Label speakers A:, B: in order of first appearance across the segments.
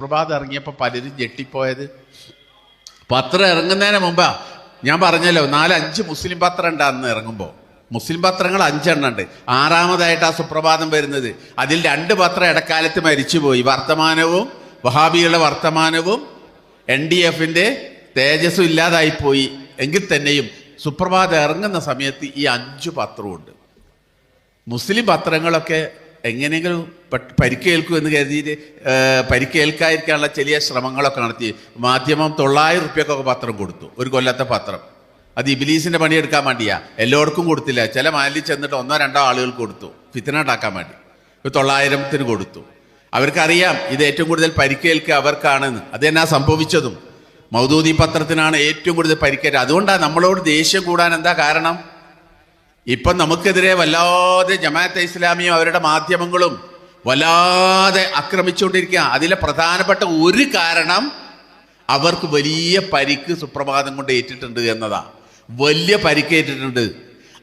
A: പ്രഭാതം ഇറങ്ങിയപ്പോൾ പലരും ഞെട്ടിപ്പോയത്. പത്രം ഇറങ്ങുന്നതിന് മുമ്പാ ഞാൻ പറഞ്ഞല്ലോ നാലഞ്ച് മുസ്ലിം പത്രം ഉണ്ട് അന്ന് ഇറങ്ങുമ്പോൾ മുസ്ലിം പത്രങ്ങൾ അഞ്ചെണ്ണം ഉണ്ട്. ആറാമതായിട്ട് ആ സുപ്രഭാതം വരുന്നത്. അതിൽ രണ്ട് പത്രം ഇടക്കാലത്ത് മരിച്ചുപോയി. വർത്തമാനവും വഹാബികളുടെ വർത്തമാനവും എൻ ഡി എഫിന്റെ തേജസ്സും ഇല്ലാതായിപ്പോയി. എങ്കിൽ തന്നെയും സുപ്രഭാതം ഇറങ്ങുന്ന സമയത്ത് ഈ അഞ്ചു പത്രമുണ്ട് മുസ്ലിം പത്രങ്ങളൊക്കെ എങ്ങനെയെങ്കിലും പരിക്കേൽക്കൂ എന്ന് കരുതിയിട്ട് പരിക്കേൽക്കാതിരിക്കാനുള്ള ചെറിയ ശ്രമങ്ങളൊക്കെ നടത്തി. മാധ്യമം തൊള്ളായിരം റുപ്യക്കൊക്കെ പത്രം കൊടുത്തു. ഒരു കൊല്ലത്തെ പത്രം. അത് ഇബിലീസിന്റെ പണിയെടുക്കാൻ വേണ്ടിയാ. എല്ലാവർക്കും കൊടുത്തില്ല. ചില മാലിൽ ചെന്നിട്ട് ഒന്നോ രണ്ടോ ആളുകൾ കൊടുത്തു. ഫിത്തന ഉണ്ടാക്കാൻ വേണ്ടി. ഒരു തൊള്ളായിരത്തിന് കൊടുത്തു. അവർക്കറിയാം ഇത് ഏറ്റവും കൂടുതൽ പരിക്കേൽക്കുക അവർക്കാണെന്ന്. അത് തന്നെ സംഭവിച്ചതും. മൗദൂദി പത്രത്തിനാണ് ഏറ്റവും കൂടുതൽ പരിക്കേറ്റ അതുകൊണ്ടാണ് നമ്മളോട് ദേഷ്യം കൂടാൻ എന്താ കാരണം? ഇപ്പം നമുക്കെതിരെ വല്ലാതെ ജമാഅത്തെ ഇസ്ലാമിയും അവരുടെ മാധ്യമങ്ങളും വല്ലാതെ ആക്രമിച്ചുകൊണ്ടിരിക്കുക അതിലെ പ്രധാനപ്പെട്ട ഒരു കാരണം അവർക്ക് വലിയ പരിക്ക് സുപ്രഭാതം കൊണ്ട് ഏറ്റിട്ടുണ്ട് എന്നതാ വലിയ പരിക്കേറ്റിട്ടുണ്ട്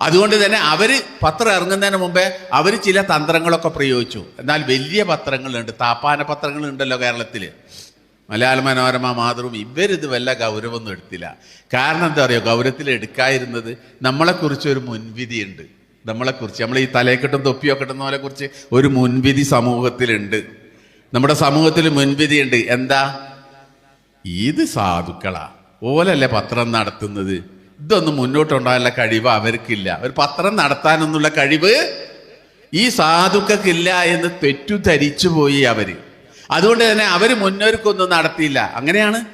A: അതുകൊണ്ട് തന്നെ അവർ പത്രം ഇറങ്ങുന്നതിന് മുമ്പേ അവർ ചില തന്ത്രങ്ങളൊക്കെ പ്രയോഗിച്ചു. എന്നാൽ വലിയ പത്രങ്ങളുണ്ട്. താപ്പാന പത്രങ്ങളുണ്ടല്ലോ കേരളത്തിൽ മലയാള മനോരമ മാതൃവും ഇവരിത് വല്ല ഗൗരവമൊന്നും എടുത്തില്ല. കാരണം എന്താ പറയുക ഗൗരവത്തിൽ എടുക്കാതിരുന്നത് നമ്മളെക്കുറിച്ച് ഒരു മുൻവിധിയുണ്ട്. നമ്മളെക്കുറിച്ച് നമ്മൾ ഈ തലയെക്കെട്ടും തൊപ്പിയൊക്കെ ഇട്ടുന്നവരെ കുറിച്ച് ഒരു മുൻവിധി സമൂഹത്തിലുണ്ട്. നമ്മുടെ സമൂഹത്തിൽ മുൻവിധിയുണ്ട്. എന്താ? ഇത് സാധുക്കളാ. ഓലല്ലേ പത്രം നടത്തുന്നത്? ഇതൊന്നും മുന്നോട്ടുണ്ടാകാനുള്ള കഴിവ് അവർക്കില്ല. ഒരു പത്രം നടത്താനൊന്നുള്ള കഴിവ് ഈ സാധുക്കൾക്കില്ല എന്ന് തെറ്റുധരിച്ചു പോയി അവർ. അതുകൊണ്ട് തന്നെ അവർ മുന്നൊരുക്കൊന്നും നടത്തിയില്ല. അങ്ങനെയാണ്?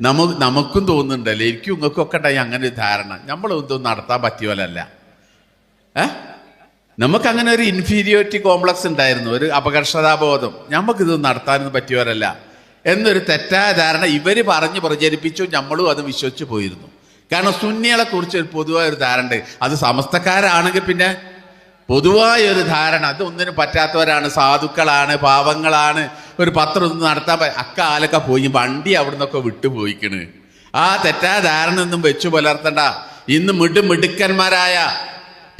A: നമുക്ക് നമുക്കും തോന്നുന്നുണ്ടല്ലേ എനിക്കും ഇങ്ങൾക്കും ഒക്കെ ഉണ്ടായി അങ്ങനെ ഒരു ധാരണ. നമ്മളൊന്നും നടത്താൻ പറ്റിയവരല്ല ഏ? നമുക്ക് ഒരു ഇൻഫീരിയോറിറ്റി കോംപ്ലക്സ് ഉണ്ടായിരുന്നു. ഒരു അപകർഷതാബോധം. നമുക്കിതൊന്നും നടത്താനൊന്നും പറ്റിയവരല്ല എന്നൊരു തെറ്റായ ധാരണ ഇവർ പറഞ്ഞ് പ്രചരിപ്പിച്ചു. നമ്മളും അത് വിശ്വസിച്ച് പോയിരുന്നു. കാരണം സുന്നികളെ കുറിച്ച് ഒരു പൊതുവായ ഒരു ധാരണ ഉണ്ട്. അത് സമസ്തക്കാരാണെങ്കിൽ പിന്നെ പൊതുവായ ഒരു ധാരണ. അത് ഒന്നിനും പറ്റാത്തവരാണ്. സാധുക്കളാണ് പാവങ്ങളാണ്. ഒരു പത്രം ഒന്നും നടത്താൻ അക്കാലൊക്കെ പോയി വണ്ടി അവിടെ നിന്നൊക്കെ വിട്ടുപോയിക്കണ്. ആ തെറ്റായ ധാരണ ഒന്നും വെച്ചു പുലർത്തണ്ട. ഇന്ന് മിടു മിടുക്കന്മാരായ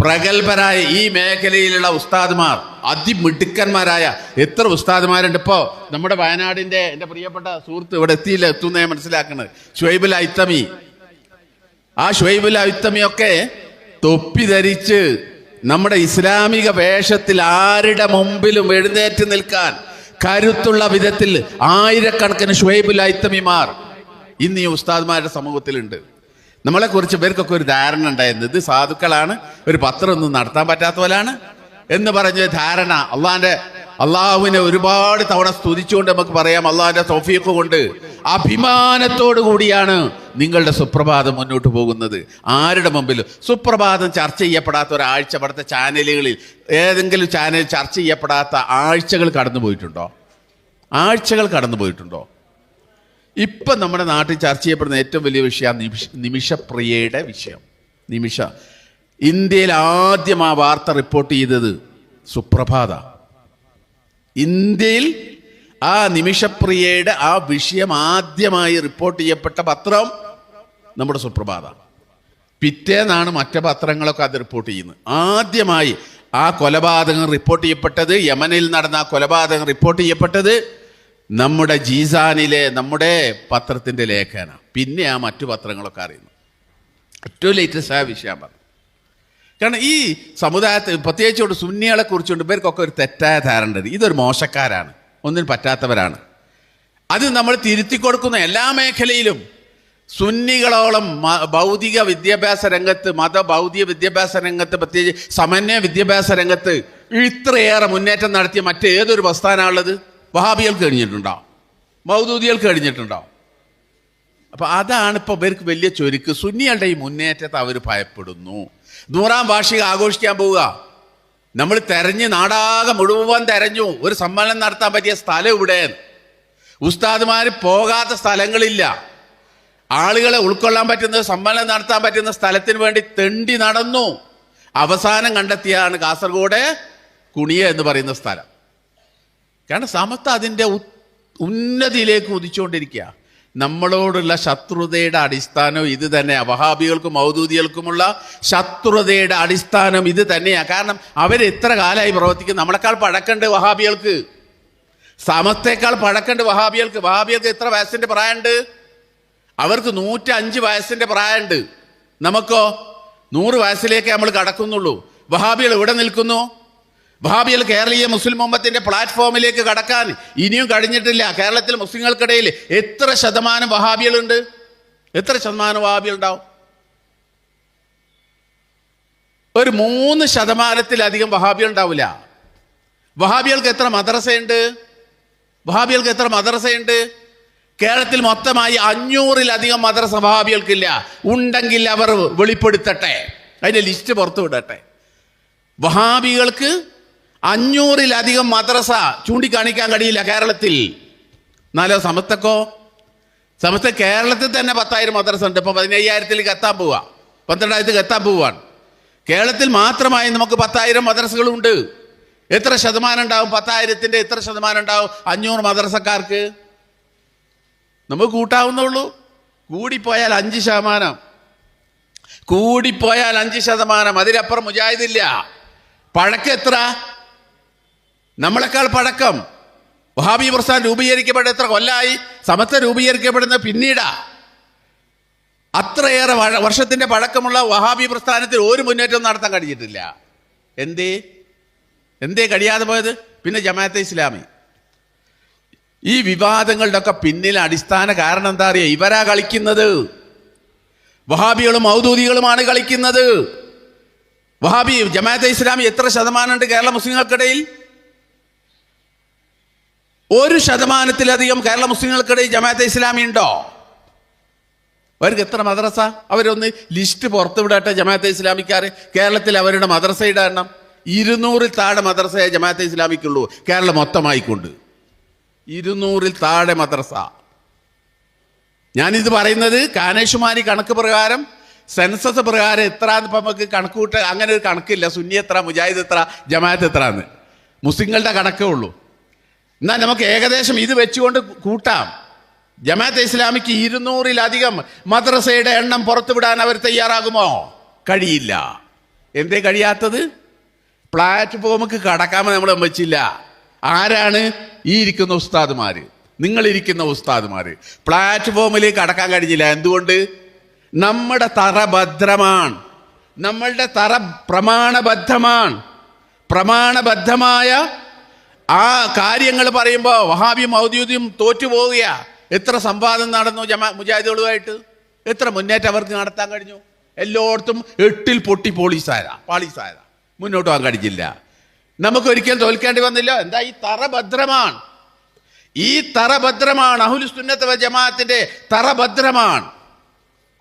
A: പ്രഗത്ഭരായ ഈ മേഖലയിലുള്ള ഉസ്താദ്മാർ അതിമിടുക്കന്മാരായ എത്ര ഉസ്താദ്മാരുണ്ട്. ഇപ്പോ നമ്മുടെ വയനാടിന്റെ എന്റെ പ്രിയപ്പെട്ട സുഹൃത്ത് ഇവിടെ എത്തിയില്ല എത്തുന്ന മനസ്സിലാക്കുന്നത് ഷുഹൈബുൽ ഐത്തമി. ആ ഷുഹൈബുൽ ഐത്തമിയൊക്കെ തൊപ്പി ധരിച്ച് നമ്മുടെ ഇസ്ലാമിക വേഷത്തിൽ ആരുടെ മുമ്പിലും എഴുന്നേറ്റ് നിൽക്കാൻ കരുത്തുള്ള വിധത്തിൽ ആയിരക്കണക്കിന് ഷുഹൈബുൽ ഐത്തമിമാർ ഇന്ന് ഈ ഉസ്താദ്മാരുടെ സമൂഹത്തിലുണ്ട്. നമ്മളെ കുറിച്ച് ഇവർക്കൊക്കെ ഒരു ധാരണ ഉണ്ടായിരുന്നു. ഇത് സാധുക്കളാണ്. ഒരു പത്രം ഒന്നും നടത്താൻ പറ്റാത്ത പോലാണ് എന്ന് പറഞ്ഞ ധാരണ അള്ളാന്റെ അള്ളാഹുവിനെ ഒരുപാട് തവണ സ്തുതിച്ചുകൊണ്ട് നമുക്ക് പറയാം. അള്ളാഹിന്റെ തോഫിയൊക്കെ കൊണ്ട് അഭിമാനത്തോടു കൂടിയാണ് നിങ്ങളുടെ സുപ്രഭാതം മുന്നോട്ട് പോകുന്നത്. ആരുടെ മുമ്പിലും സുപ്രഭാതം ചർച്ച ചെയ്യപ്പെടാത്ത ഒരാഴ്ച ഇവിടുത്തെ ചാനലുകളിൽ ഏതെങ്കിലും ചാനൽ ചർച്ച ചെയ്യപ്പെടാത്ത ആഴ്ചകൾ കടന്നു പോയിട്ടുണ്ടോ? ആഴ്ചകൾ കടന്നു പോയിട്ടുണ്ടോ? ഇപ്പം നമ്മുടെ നാട്ടിൽ ചർച്ച ചെയ്യപ്പെടുന്ന ഏറ്റവും വലിയ വിഷയം നിമിഷ നിമിഷപ്രിയയുടെ വിഷയം. നിമിഷ. ഇന്ത്യയിൽ ആദ്യം ആ വാർത്ത റിപ്പോർട്ട് ചെയ്തത് സുപ്രഭാത. ഇന്ത്യയിൽ ആ നിമിഷപ്രിയയുടെ ആ വിഷയം ആദ്യമായി റിപ്പോർട്ട് ചെയ്യപ്പെട്ട പത്രം നമ്മുടെ സുപ്രഭാത. പിറ്റേന്നാണ് മറ്റു പത്രങ്ങളൊക്കെ അത് റിപ്പോർട്ട് ചെയ്യുന്നത്. ആദ്യമായി ആ കൊലപാതകം റിപ്പോർട്ട് ചെയ്യപ്പെട്ടത് യമനിൽ നടന്ന ആ കൊലപാതകം റിപ്പോർട്ട് ചെയ്യപ്പെട്ടത് നമ്മുടെ ജീസാനിലെ നമ്മുടെ പത്രത്തിന്റെ ലേഖന പിന്നെ ആ മറ്റു പത്രങ്ങളൊക്കെ അറിയുന്നു. ഏറ്റവും ലേറ്റസ്റ്റ് ആ വിഷയം പറഞ്ഞു. കാരണം ഈ സമുദായത്തിൽ പ്രത്യേകിച്ചോട് സുന്നികളെ കുറിച്ചുകൊണ്ട് ഇവർക്കൊക്കെ ഒരു തെറ്റായ ധാരണ ഉണ്ട്. ഇതൊരു മോശക്കാരാണ്. ഒന്നിനും പറ്റാത്തവരാണ്. അത് നമ്മൾ തിരുത്തി കൊടുക്കുന്ന എല്ലാ മേഖലയിലും സുന്നികളോളം ഭൗതിക വിദ്യാഭ്യാസ രംഗത്ത് മത ഭൗതിക വിദ്യാഭ്യാസ രംഗത്ത് പ്രത്യേകിച്ച് സമന്വയ വിദ്യാഭ്യാസ രംഗത്ത് ഇത്രയേറെ മുന്നേറ്റം നടത്തിയ മറ്റേതൊരു പ്രസ്ഥാനമുള്ളത് വഹാബികൾക്ക് കഴിഞ്ഞിട്ടുണ്ടോ? മൗദൂദികൾക്ക് കഴിഞ്ഞിട്ടുണ്ടോ? അപ്പൊ അതാണ് ഇപ്പോൾ ഇവർക്ക് വലിയ ചൊരുക്ക്. സുന്നികളുടെ ഈ മുന്നേറ്റത്തെ അവർ ഭയപ്പെടുന്നു. നൂറാം വാർഷിക ആഘോഷിക്കാൻ പോവുക. നമ്മൾ തെരഞ്ഞ് നാടാകെ മുഴുവൻ തെരഞ്ഞു. ഒരു സമ്മേളനം നടത്താൻ പറ്റിയ സ്ഥലം ഇവിടെ. ഉസ്താദ്മാർ പോകാത്ത സ്ഥലങ്ങളില്ല. ആളുകളെ ഉൾക്കൊള്ളാൻ പറ്റുന്ന സമ്മേളനം നടത്താൻ പറ്റുന്ന സ്ഥലത്തിന് വേണ്ടി തെണ്ടി നടന്നു. അവസാനം കണ്ടെത്തിയാണ് കാസർഗോഡ് കുണിയ എന്ന് പറയുന്ന സ്ഥലം. കാരണം സമത്ത് അതിന്റെ ഉന്നതിയിലേക്ക് ഉദിച്ചുകൊണ്ടിരിക്കുക നമ്മളോടുള്ള ശത്രുതയുടെ അടിസ്ഥാനം ഇത് തന്നെയാണ് വഹാബികൾക്കും മൗദൂദികൾക്കുമുള്ള ശത്രുതയുടെ അടിസ്ഥാനം ഇത് തന്നെയാണ് കാരണം അവർ എത്ര കാലമായി പ്രവർത്തിക്കും നമ്മളെക്കാൾ പഴക്കണ്ട് വഹാബികൾക്ക്. സമത്തേക്കാൾ പഴക്കണ്ട് വഹാബികൾക്ക്. വഹാബികൾക്ക് എത്ര വയസ്സിന്റെ പ്രായമുണ്ട്? അവർക്ക് നൂറ്റഞ്ച് വയസ്സിന്റെ പ്രായമുണ്ട്. നമുക്കോ? നൂറ് വയസ്സിലേക്ക് നമ്മൾ കടക്കുന്നുള്ളൂ. വഹാബികൾ എവിടെ നിൽക്കുന്നു? വഹാബികൾ കേരളീയ മുസ്ലിം ഉമ്മത്തിന്റെ പ്ലാറ്റ്ഫോമിലേക്ക് കടക്കാൻ ഇനിയും കഴിഞ്ഞിട്ടില്ല. കേരളത്തിൽ മുസ്ലിങ്ങൾക്കിടയിൽ എത്ര ശതമാനം വഹാബികളുണ്ട്? എത്ര ശതമാനം വഹാബികൾ ഉണ്ടാവും ഒരു മൂന്ന് ശതമാനത്തിലധികം വഹാബികൾ ഉണ്ടാവില്ല വഹാബികൾക്ക് എത്ര മദ്രസയുണ്ട്? വഹാബികൾക്ക് എത്ര മദ്രസയുണ്ട്? കേരളത്തിൽ മൊത്തമായി അഞ്ഞൂറിലധികം മദ്രസ വഹാബികൾക്കില്ല. ഉണ്ടെങ്കിൽ അവർ വെളിപ്പെടുത്തട്ടെ. അതിന്റെ ലിസ്റ്റ് പുറത്തു വിടട്ടെ വഹാബികൾക്ക് അഞ്ഞൂറിലധികം മദ്രസ ചൂണ്ടിക്കാണിക്കാൻ കഴിയില്ല കേരളത്തിൽ. എന്നാലോ സമസ്തക്കോ? സമസ്ത കേരളത്തിൽ തന്നെ പത്തായിരം മദ്രസ ഉണ്ട്. ഇപ്പൊ പതിനയ്യായിരത്തിലേക്ക് എത്താൻ പോവാ. പന്ത്രണ്ടായിരത്തിലേക്ക് എത്താൻ പോവാണ്. കേരളത്തിൽ മാത്രമായി നമുക്ക് പത്തായിരം മദ്രസകളുണ്ട്. എത്ര ശതമാനം ഉണ്ടാവും? പത്തായിരത്തിന്റെ എത്ര ശതമാനം ഉണ്ടാവും? അഞ്ഞൂറ് മദ്രസക്കാർക്ക്. നമുക്ക് കൂട്ടാവുന്നുള്ളൂ. കൂടിപ്പോയാൽ അഞ്ച് ശതമാനം. കൂടിപ്പോയാൽ അഞ്ച് ശതമാനം. അതിലപ്പുറം മുജാഹിദില്ല. പഴക്കം എത്ര? നമ്മളെക്കാൾ പഴക്കം. വഹാബി പ്രസ്ഥാൻ രൂപീകരിക്കപ്പെട്ട എത്ര കൊല്ലായി? സമത്വ രൂപീകരിക്കപ്പെടുന്ന പിന്നീടാ. അത്രയേറെ വർഷത്തിന്റെ പഴക്കമുള്ള വഹാബി പ്രസ്ഥാനത്തിൽ ഒരു മുന്നേറ്റം നടത്താൻ കഴിഞ്ഞിട്ടില്ല. എന്തേ? എന്തേ കഴിയാതെ പോയത്? പിന്നെ ജമാഅത്തെ ഇസ്ലാമി. ഈ വിവാദങ്ങളുടെ ഒക്കെ പിന്നിലെ അടിസ്ഥാന കാരണം എന്താ അറിയുക ഇവരാ കളിക്കുന്നത്. വഹാബികളും ഔദൂദികളുമാണ് കളിക്കുന്നത്. വഹാബി ജമാഅത്തെ ഇസ്ലാമി എത്ര ശതമാനമുണ്ട് കേരള മുസ്ലിങ്ങൾക്കിടയിൽ? ഒരു ശതമാനത്തിലധികം കേരള മുസ്ലിങ്ങൾക്കിടയിൽ ജമാഅത്തെ ഇസ്ലാമി ഉണ്ടോ? അവർക്ക് എത്ര മദ്രസ? അവരൊന്ന് ലിസ്റ്റ് പുറത്തുവിടട്ടെ ജമാഅത്തെ ഇസ്ലാമിക്കാർ കേരളത്തിൽ അവരുടെ മദ്രസയുടെ എണ്ണം ഇരുന്നൂറിൽ താഴെ മദ്രസയെ ജമാഅത്തെ ഇസ്ലാമിക്കുള്ളൂ. കേരളം മൊത്തമായിക്കൊണ്ട്. ഇരുന്നൂറിൽ താഴെ മദ്രസ. ഞാനിത് പറയുന്നത് കാനേഷുമാരി കണക്ക് പ്രകാരം സെൻസസ് പ്രകാരം എത്ര ഇപ്പം നമുക്ക് കണക്ക് കൂട്ട അങ്ങനെ ഒരു കണക്കില്ല. സുന്നി എത്ര മുജാഹിദ് എത്ര ജമാഅത്ത് എത്ര എന്ന് മുസ്ലിങ്ങളുടെ കണക്കേ ഉള്ളൂ. എന്നാൽ നമുക്ക് ഏകദേശം ഇത് വെച്ചുകൊണ്ട് കൂട്ടാം. ജമാഅത്തെ ഇസ്ലാമിക്ക് ഇരുന്നൂറിലധികം മദ്രസയുടെ എണ്ണം പുറത്തുവിടാൻ അവർ തയ്യാറാകുമോ? കഴിയില്ല. എന്തേ കഴിയാത്തത്? പ്ലാറ്റ്ഫോമുക്ക് കടക്കാമെന്ന് നമ്മൾ വെച്ചില്ല ആരാണ്? ഈ ഇരിക്കുന്ന ഉസ്താദുമാര്. നിങ്ങളിരിക്കുന്ന ഉസ്താദുമാര്. പ്ലാറ്റ്ഫോമിലേക്ക് കടക്കാൻ കഴിഞ്ഞില്ല. എന്തുകൊണ്ട്? നമ്മുടെ തറ ഭദ്രമാണ്. നമ്മളുടെ തറ പ്രമാണബദ്ധമാണ്. പ്രമാണബദ്ധമായ ആ കാര്യങ്ങൾ പറയുമ്പോൾ വഹാബിയും ഔദ്യോഗികം തോറ്റുപോവുകയാ എത്ര സംവാദം നടന്നു ജമാ മുജാഹിദുകളുമായിട്ട്? എത്ര മുന്നേറ്റം അവർക്ക് നടത്താൻ കഴിഞ്ഞു? എല്ലായിടത്തും എട്ടിൽ പൊട്ടി പോളീസായതാ പാളീസായതാ മുന്നോട്ട് പോകാൻ കഴിഞ്ഞില്ല. നമുക്ക് ഒരിക്കലും തോൽക്കേണ്ടി വന്നില്ല. എന്താ ഈ തറഭദ്രമാണ്? ഈ തറഭദ്രമാണ് അഹുൽ സുന്നത്ത് ജമാഅത്തിന്റെ തറഭദ്രമാണ്.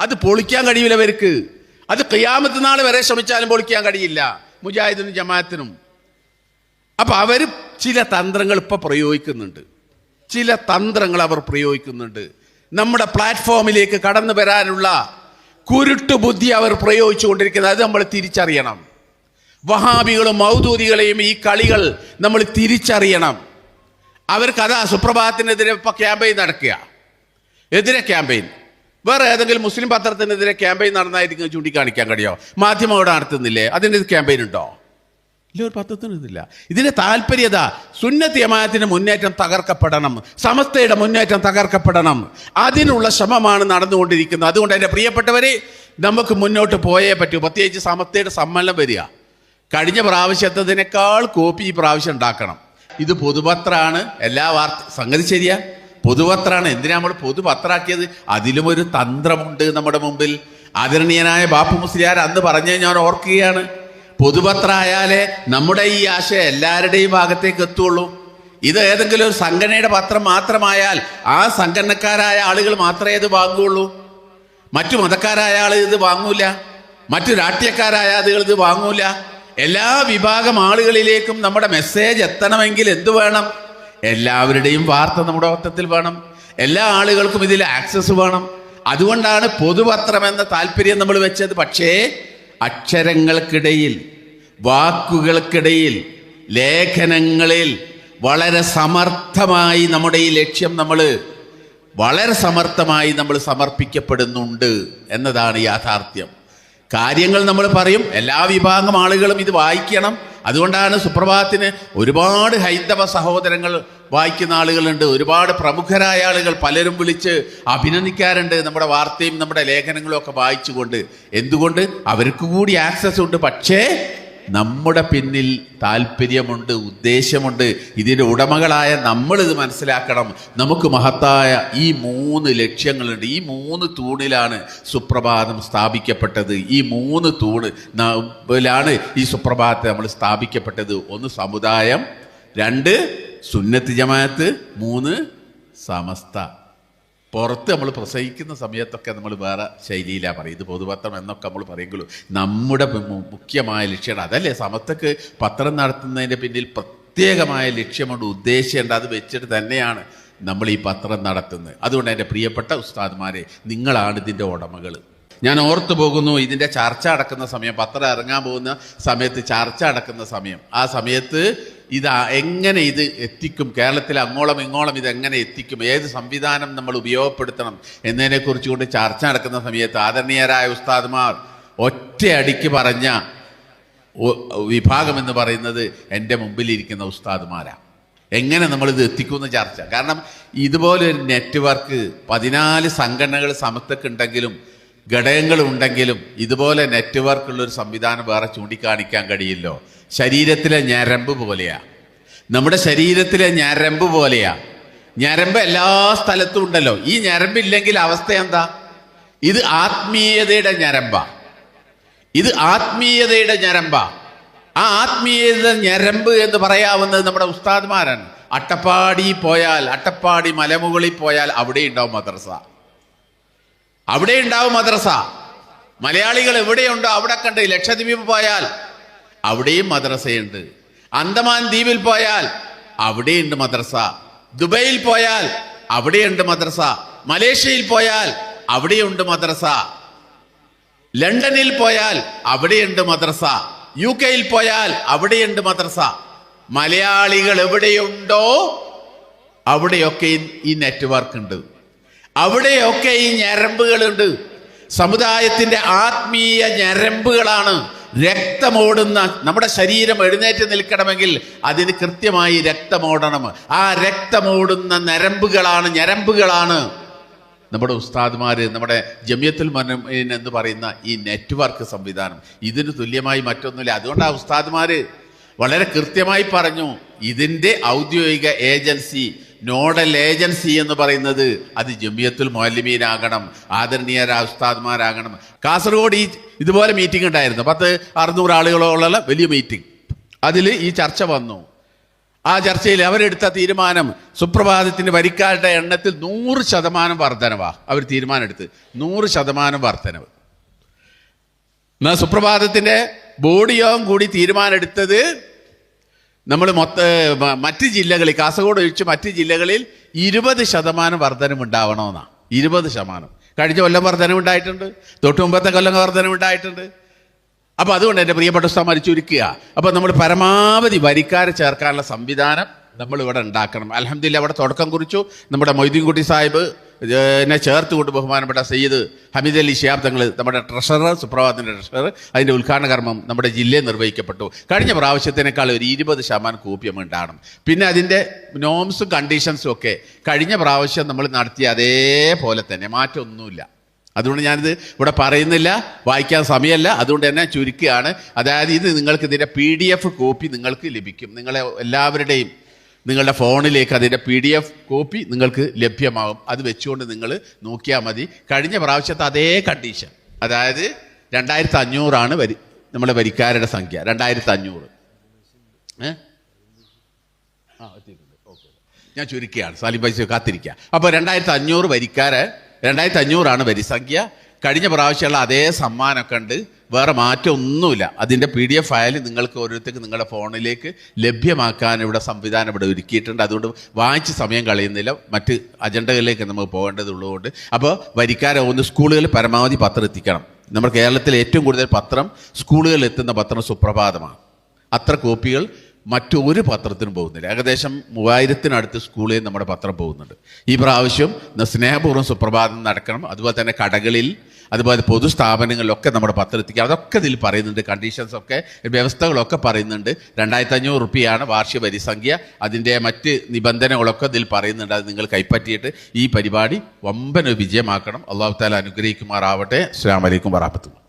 A: അത് പൊളിക്കാൻ കഴിയില്ല അവർക്ക് അത് ഖിയാമത്ത് നാൾ വരെ ശ്രമിച്ചാലും പൊളിക്കാൻ കഴിയില്ല. മുജാഹിദിനും ജമാഅത്തിനും. അപ്പൊ അവർ ചില തന്ത്രങ്ങൾ ഇപ്പോൾ പ്രയോഗിക്കുന്നുണ്ട്. ചില തന്ത്രങ്ങൾ അവർ പ്രയോഗിക്കുന്നുണ്ട്. നമ്മുടെ പ്ലാറ്റ്ഫോമിലേക്ക് കടന്നു വരാനുള്ള കുരുട്ടു ബുദ്ധി അവർ പ്രയോഗിച്ചുകൊണ്ടിരിക്കുന്നത് അത് നമ്മൾ തിരിച്ചറിയണം. വഹാബികളും മൗദൂദികളെയും ഈ കളികൾ നമ്മൾ തിരിച്ചറിയണം. അവർക്ക് അതാ സുപ്രഭാതത്തിനെതിരെ ഇപ്പോൾ ക്യാമ്പയിൻ നടക്കുക. എതിരെ ക്യാമ്പയിൻ. വേറെ ഏതെങ്കിലും മുസ്ലിം പത്രത്തിനെതിരെ ക്യാമ്പയിൻ നടന്നായിരിക്കും ചൂണ്ടിക്കാണിക്കാൻ കഴിയോ? മാധ്യമം അവിടെ നടത്തുന്നില്ലേ? അതിന്റെ ക്യാമ്പയിൻ ഉണ്ടോ? ഇല്ല ഒരു പത്രത്തിന് ഇതില്ല ഇതിന്റെ താല്പര്യത സുന്നത്ത് ജമാഅത്തിന്റെ മുന്നേറ്റം തകർക്കപ്പെടണം. സമസ്തയുടെ മുന്നേറ്റം തകർക്കപ്പെടണം. അതിനുള്ള ശ്രമമാണ് നടന്നുകൊണ്ടിരിക്കുന്നത്. അതുകൊണ്ട് എന്റെ പ്രിയപ്പെട്ടവരെ നമുക്ക് മുന്നോട്ട് പോയേ പറ്റൂ. പ്രത്യേകിച്ച് സമസ്തയുടെ സമ്മേളനം വരിക. കഴിഞ്ഞ പ്രാവശ്യത്തതിനേക്കാൾ കോപ്പി ഈ പ്രാവശ്യം ഉണ്ടാക്കണം. ഇത് പൊതുപത്രമാണ്. എല്ലാ വാർത്ത സംഗതി ശരിയാ. പൊതുപത്രമാണ്. എന്തിനാ നമ്മൾ പൊതുപത്രാക്കിയത് അതിലും ഒരു തന്ത്രമുണ്ട് നമ്മുടെ മുമ്പിൽ. ആദരണീയനായ ബാപ്പു മുസ്ലിയാർ അന്ന് പറഞ്ഞത് ഞാൻ ഓർക്കുകയാണ്. പൊതുപത്രമായാലേ നമ്മുടെ ഈ ആശയം എല്ലാവരുടെയും ഭാഗത്തേക്ക് എത്തുള്ളൂ. ഇത് ഏതെങ്കിലും ഒരു സംഘടനയുടെ പത്രം മാത്രമായാൽ ആ സംഘടനക്കാരായ ആളുകൾ മാത്രമേ ഇത് വാങ്ങുകയുള്ളൂ. മറ്റു മതക്കാരായ ആൾ ഇത് വാങ്ങൂല. മറ്റു രാഷ്ട്രീയക്കാരായ ആളുകൾ ഇത് വാങ്ങൂല. എല്ലാ വിഭാഗം ആളുകളിലേക്കും നമ്മുടെ മെസ്സേജ് എത്തണമെങ്കിൽ എന്തു വേണം? എല്ലാവരുടെയും വാർത്ത നമ്മുടെ മൊത്തത്തിൽ വേണം. എല്ലാ ആളുകൾക്കും ഇതിൽ ആക്സസ് വേണം. അതുകൊണ്ടാണ് പൊതുപത്രം എന്ന താല്പര്യം നമ്മൾ വെച്ചത്. പക്ഷേ അക്ഷരങ്ങൾക്കിടയിൽ വാക്കുകൾക്കിടയിൽ ലേഖനങ്ങളിൽ വളരെ സമർത്ഥമായി നമ്മുടെ ഈ ലക്ഷ്യം നമ്മൾ വളരെ സമർത്ഥമായി നമ്മൾ സമർപ്പിക്കപ്പെടുന്നുണ്ട് എന്നതാണ് യാഥാർത്ഥ്യം. കാര്യങ്ങൾ നമ്മൾ പറയും എല്ലാ വിഭാഗം ആളുകളും ഇത് വായിക്കണം അതുകൊണ്ടാണ് സുപ്രഭാതത്തിന് ഒരുപാട് ഹൈന്ദവ സഹോദരങ്ങൾ വായിക്കുന്ന ആളുകളുണ്ട് ഒരുപാട് പ്രമുഖരായ ആളുകൾ പലരും വിളിച്ച് അഭിനന്ദിക്കാറുണ്ട് നമ്മുടെ വാർത്തയും നമ്മുടെ ലേഖനങ്ങളും ഒക്കെ വായിച്ചുകൊണ്ട്. എന്തുകൊണ്ട്? അവർക്ക് കൂടി ആക്സസ് ഉണ്ട്. പക്ഷേ നമ്മുടെ പിന്നിൽ താല്പര്യമുണ്ട് ഉദ്ദേശമുണ്ട്. ഇതിന്റെ ഉടമകളായ നമ്മളിത് മനസ്സിലാക്കണം. നമുക്ക് മഹത്തായ ഈ മൂന്ന് ലക്ഷ്യങ്ങളുണ്ട്. ഈ മൂന്ന് തൂണിലാണ് സുപ്രഭാതം സ്ഥാപിക്കപ്പെട്ടത്. ഈ മൂന്ന് തൂണ് ലാണ് ഈ സുപ്രഭാതത്തെ നമ്മൾ സ്ഥാപിക്കപ്പെട്ടത്. ഒന്ന് സമുദായം രണ്ട് സുന്നത്ത് ജമാഅത്ത് മൂന്ന് സമസ്ത. പുറത്ത് നമ്മൾ പ്രസവിക്കുന്ന സമയത്തൊക്കെ നമ്മൾ വേറെ ശൈലിയിലാണ് പറയും ഇത് പൊതുപത്രം എന്നൊക്കെ നമ്മൾ പറയുള്ളൂ നമ്മുടെ മുഖ്യമായ ലക്ഷ്യമാണ് അതല്ലേ? സമസ്തക്ക് പത്രം നടത്തുന്നതിന്റെ പിന്നിൽ പ്രത്യേകമായ ലക്ഷ്യമുണ്ട് ഉദ്ദേശമുണ്ട് അത് വെച്ചിട്ട് തന്നെയാണ് നമ്മൾ ഈ പത്രം നടത്തുന്നത്. അതുകൊണ്ട് എന്റെ പ്രിയപ്പെട്ട ഉസ്താദ്മാരെ നിങ്ങളാണ് ഇതിന്റെ ഉടമകൾ ഞാൻ ഓർത്തു പോകുന്നു ഇതിന്റെ ചർച്ച അടക്കുന്ന സമയം പത്രം ഇറങ്ങാൻ പോകുന്ന സമയത്ത് ചർച്ച അടക്കുന്ന സമയം. ആ സമയത്ത് ഇത് എങ്ങനെ ഇത് എത്തിക്കും? കേരളത്തിൽ അങ്ങോളം ഇങ്ങോളം ഇത് എങ്ങനെ എത്തിക്കും? ഏത് സംവിധാനം നമ്മൾ ഉപയോഗപ്പെടുത്തണം? എന്നതിനെക്കുറിച്ച് കൊണ്ട് ചർച്ച നടക്കുന്ന സമയത്ത് ആദരണീയരായ ഉസ്താദ്മാർ ഒറ്റയടിക്ക് പറഞ്ഞ വിഭാഗം എന്ന് പറയുന്നത് എന്റെ മുമ്പിലിരിക്കുന്ന ഉസ്താദ്മാരാണ് എങ്ങനെ നമ്മളിത് എത്തിക്കുമെന്ന് ചർച്ച. കാരണം ഇതുപോലെ ഒരു നെറ്റ്വർക്ക് പതിനാല് സംഘടനകൾ സമത്തൊക്കെ ഘടകങ്ങളുണ്ടെങ്കിലും ഇതുപോലെ നെറ്റ്വർക്ക് ഉള്ള ഒരു സംവിധാനം വേറെ ചൂണ്ടിക്കാണിക്കാൻ കഴിയില്ലോ. ശരീരത്തിലെ ഞരമ്പ് പോലെയാ. നമ്മുടെ ശരീരത്തിലെ ഞരമ്പ് പോലെയാ. ഞരമ്പ് എല്ലാ സ്ഥലത്തും ഉണ്ടല്ലോ. ഈ ഞരമ്പില്ലെങ്കിൽ അവസ്ഥ എന്താ? ഇത് ആത്മീയതയുടെ ഞരമ്പാ. ഇത് ആത്മീയതയുടെ ഞരമ്പ. ആ ആത്മീയത ഞരമ്പ് എന്ന് പറയാവുന്നത് നമ്മുടെ ഉസ്താദ്മാരാണ്. അട്ടപ്പാടി പോയാൽ അട്ടപ്പാടി മലമുകളിൽ പോയാൽ അവിടെ ഉണ്ടാവും മദ്രസ. അവിടെ ഉണ്ടാവും മദ്രസ. മലയാളികൾ എവിടെയുണ്ടോ അവിടെ കണ്ട് ലക്ഷദ്വീപ് പോയാൽ അവിടെയും മദ്രസയുണ്ട്. അന്തമാൻ ദ്വീപിൽ പോയാൽ അവിടെയുണ്ട് മദ്രസ. ദുബൈയിൽ പോയാൽ അവിടെയുണ്ട് മദ്രസ. മലേഷ്യയിൽ പോയാൽ അവിടെയുണ്ട് മദ്രസ. ലണ്ടനിൽ പോയാൽ അവിടെയുണ്ട് മദ്രസ. യു കെയിൽ പോയാൽ അവിടെയുണ്ട് മദ്രസ. മലയാളികൾ എവിടെയുണ്ടോ അവിടെയൊക്കെ ഈ- നെറ്റ്വർക്ക് ഉണ്ട് അവിടെയൊക്കെ ഈ ഞരമ്പുകളുണ്ട്. സമുദായത്തിന്റെ ആത്മീയ ഞരമ്പുകളാണ് രക്തമോടുന്ന നമ്മുടെ ശരീരം എഴുന്നേറ്റ് നിൽക്കണമെങ്കിൽ അതിന് കൃത്യമായി രക്തമോടണം. ആ രക്തമോടുന്ന നരമ്പുകളാണ് ഞരമ്പുകളാണ്. നമ്മുടെ ഉസ്താദ്മാർ നമ്മുടെ ജമിയത്തുൽ മനമീൻ എന്ന് പറയുന്ന ഈ നെറ്റ്വർക്ക് സംവിധാനം. ഇതിന് തുല്യമായി മറ്റൊന്നുമില്ല. അതുകൊണ്ട് ആ ഉസ്താദ്മാർ വളരെ കൃത്യമായി പറഞ്ഞു ഇതിന്റെ ഔദ്യോഗിക ഏജൻസി നോഡൽ ഏജൻസി എന്ന് പറയുന്നത് അത് ജമിയത്തുൽ മൊലിമീനാകണം ആദരണീയരാ ഉസ്താദ്മാരാകണം. കാസർഗോഡ് ഈ ഇതുപോലെ മീറ്റിംഗ് ഉണ്ടായിരുന്നു. പത്ത് അറുന്നൂറ് ആളുകളോളം വലിയ മീറ്റിംഗ് അതിൽ ഈ ചർച്ച വന്നു. ആ ചർച്ചയിൽ അവരെടുത്ത തീരുമാനം സുപ്രഭാതത്തിന് വരിക്കാരുടെ എണ്ണത്തിൽ നൂറ് ശതമാനം വർധനവാ. അവർ തീരുമാനമെടുത്ത്. നൂറ് ശതമാനം വർധനവ്. എന്നാൽ സുപ്രഭാതത്തിന്റെ ബോഡിയോഗം യോഗം കൂടി തീരുമാനം എടുത്തത് നമ്മൾ മൊത്ത മറ്റ് ജില്ലകളിൽ കാസർഗോഡ് ഒഴിച്ച് മറ്റ് ജില്ലകളിൽ ഇരുപത് ശതമാനം വർധനം ഉണ്ടാവണമെന്നാണ് ഇരുപത് ശതമാനം. കഴിഞ്ഞ കൊല്ലം വർധനം ഉണ്ടായിട്ടുണ്ട്. തൊട്ട് മുമ്പത്തെ കൊല്ലം വർധനം ഉണ്ടായിട്ടുണ്ട്. അപ്പോൾ അതുകൊണ്ട് എന്റെ പ്രിയപ്പെട്ട ഉസ്താമാർ ചുരുക്കുക അപ്പോൾ നമ്മൾ പരമാവധി വരിക്കാരെ ചേർക്കാനുള്ള സംവിധാനം നമ്മൾ ഇവിടെ ഉണ്ടാക്കണം. അലഹമില്ല അവിടെ തുടക്കം കുറിച്ചു. നമ്മുടെ മൊയ്തീൻകുട്ടി സാഹിബ് ഏ, ചേർത്ത് കൊണ്ട് ബഹുമാനപ്പെട്ട സയ്യിദ് ഹമീദ് അലി ഷിയാബ് തങ്ങൾ നമ്മുടെ ട്രഷറർ സുപ്രഭാതത്തിന്റെ ട്രഷറർ അതിന്റെ ഉദ്ഘാടന കർമ്മം നമ്മുടെ ജില്ലയിൽ നിർവഹിക്കപ്പെട്ടു. കഴിഞ്ഞ പ്രാവശ്യത്തിനേക്കാൾ ഒരു ഇരുപത് ശതമാനം കൂപ്യം ഉണ്ടാകണം. പിന്നെ അതിന്റെ നോംസും കണ്ടീഷൻസും ഒക്കെ കഴിഞ്ഞ പ്രാവശ്യം നമ്മൾ നടത്തിയ അതേപോലെ തന്നെ മാറ്റമൊന്നുമില്ല. അതുകൊണ്ട് ഞാനിത് ഇവിടെ പറയുന്നില്ല വായിക്കാൻ സമയമല്ല. അതുകൊണ്ട് തന്നെ ചുരുക്കുകയാണ്. അതായത് ഇത് നിങ്ങൾക്ക് ഇതിന്റെ പി കോപ്പി നിങ്ങൾക്ക് ലഭിക്കും. നിങ്ങളെ എല്ലാവരുടെയും നിങ്ങളുടെ ഫോണിലേക്ക് അതിന്റെ പി ഡി എഫ് കോപ്പി നിങ്ങൾക്ക് ലഭ്യമാകും. അത് വെച്ചുകൊണ്ട് നിങ്ങൾ നോക്കിയാൽ മതി. കഴിഞ്ഞ പ്രാവശ്യത്തെ അതേ കണ്ടീഷൻ അതായത് രണ്ടായിരത്തി അഞ്ഞൂറാണ് വരി നമ്മുടെ വരിക്കാരുടെ സംഖ്യ. രണ്ടായിരത്തി അഞ്ഞൂറ് ഞാൻ ചുരുക്കുകയാണ് സാലിം പൈസ കാത്തിരിക്കുക. അപ്പോൾ രണ്ടായിരത്തി അഞ്ഞൂറ് വരിക്കാരെ രണ്ടായിരത്തി അഞ്ഞൂറാണ് വരിസംഖ്യ കഴിഞ്ഞ പ്രാവശ്യമുള്ള അതേ സമ്മാനമൊക്കെ ഉണ്ട്. വേറെ മാറ്റം ഒന്നുമില്ല അതിന്റെ പി ഡി എഫ് ഫയൽ നിങ്ങൾക്ക് ഓരോരുത്തർക്ക് നിങ്ങളുടെ ഫോണിലേക്ക് ലഭ്യമാക്കാൻ ഇവിടെ സംവിധാനം ഇവിടെ ഒരുക്കിയിട്ടുണ്ട്. അതുകൊണ്ട് വായിച്ച് സമയം കളയുന്നില്ല. മറ്റ് അജണ്ടകളിലേക്ക് നമുക്ക് പോകേണ്ടതുള്ളതുകൊണ്ട്. അപ്പോൾ വരിക്കാരെ സ്കൂളുകളിൽ പരമാവധി പത്രം എത്തിക്കണം. നമ്മുടെ കേരളത്തിൽ ഏറ്റവും കൂടുതൽ പത്രം സ്കൂളുകളിൽ എത്തുന്ന പത്രം സുപ്രഭാതമാണ്. അത്ര കോപ്പികൾ മറ്റൊരു പത്രത്തിനും പോകുന്നില്ല. ഏകദേശം മൂവായിരത്തിനടുത്ത് സ്കൂളിൽ നമ്മുടെ പത്രം പോകുന്നുണ്ട്. ഈ പ്രാവശ്യം സ്നേഹപൂർവം സുപ്രഭാതം നടക്കണം. അതുപോലെ തന്നെ കടകളിൽ അതുപോലെ പൊതുസ്ഥാപനങ്ങളിലൊക്കെ നമ്മുടെ പത്രം എത്തിക്കുക അതൊക്കെ ഇതിൽ പറയുന്നുണ്ട്. കണ്ടീഷൻസ് ഒക്കെ വ്യവസ്ഥകളൊക്കെ പറയുന്നുണ്ട്. രണ്ടായിരത്തി അഞ്ഞൂറ് റുപ്യയാണ് വാർഷിക പരിസംഖ്യ അതിന്റെ മറ്റ് നിബന്ധനകളൊക്കെ ഇതിൽ പറയുന്നുണ്ട്. അത് നിങ്ങൾ കൈപ്പറ്റിയിട്ട് ഈ പരിപാടി വമ്പന വിജയമാക്കണം. അള്ളാഹു താല അനുഗ്രഹിക്കുമാറാവട്ടെ. അസ്സാം വലൈക്കും വറാപ്പത്തു